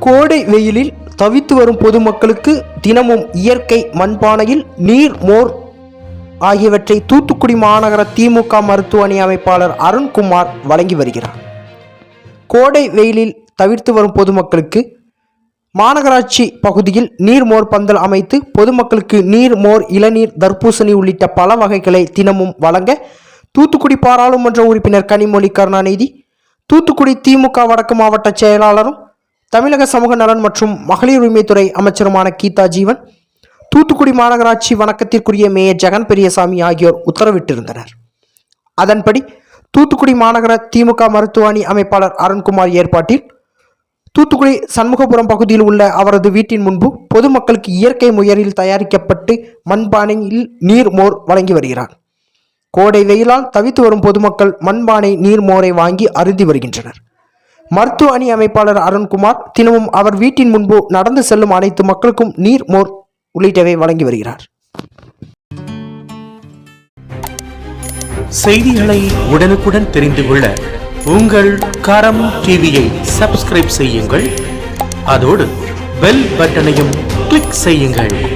கோடை வெயிலில் தவித்து வரும் பொதுமக்களுக்கு தினமும் இயற்கை மண்பானையில் நீர் மோர் ஆகியவற்றை தூத்துக்குடி மாநகர திமுக மருத்துவமனை அமைப்பாளர் அருண்குமார் வழங்கி வருகிறார். கோடை வெயிலில் தவிர்த்து வரும் பொதுமக்களுக்கு மாநகராட்சி பகுதியில் நீர்மோர் பந்தல் அமைத்து பொதுமக்களுக்கு நீர் மோர் இளநீர் தர்பூசணி உள்ளிட்ட பல வகைகளை தினமும் வழங்க தூத்துக்குடி பாராளுமன்ற உறுப்பினர் கனிமொழி கருணாநிதி தூத்துக்குடி திமுக வடக்கு மாவட்ட செயலாளரும் தமிழக சமூக நலன் மற்றும் மகளிர் உரிமைத்துறை அமைச்சருமான கீதா ஜீவன் தூத்துக்குடி மாநகராட்சி வணக்கத்திற்குரிய மேயர் ஜெகன் பெரியசாமி ஆகியோர் உத்தரவிட்டிருந்தனர். அதன்படி தூத்துக்குடி மாநகர திமுக மருத்துவமனை அமைப்பாளர் அருண்குமார் ஏற்பாட்டில் தூத்துக்குடி சண்முகபுரம் பகுதியில் உள்ள அவரது வீட்டின் முன்பு பொதுமக்களுக்கு இயற்கை முயலில் தயாரிக்கப்பட்டு மண்பானையில் நீர் மோர் வழங்கி வருகிறார். கோடை வெயிலால் தவித்து வரும் பொதுமக்கள் மண்பானை நீர் மோரை வாங்கி அருந்தி வருகின்றனர். மருத்துவ அணி அமைப்பாளர் அருண்குமார் தினமும் அவர் வீட்டின் முன்பு நடந்து செல்லும் அனைத்து மக்களுக்கும் நீர் மோர் உள்ளிட்டவை வழங்கி வருகிறார். செய்திகளை உடனுக்குடன் தெரிந்து கொள்ள உங்கள் கரம் டிவியை சப்ஸ்கிரைப் செய்யுங்கள். அதோடு பெல் பட்டனையும் கிளிக் செய்யுங்கள்.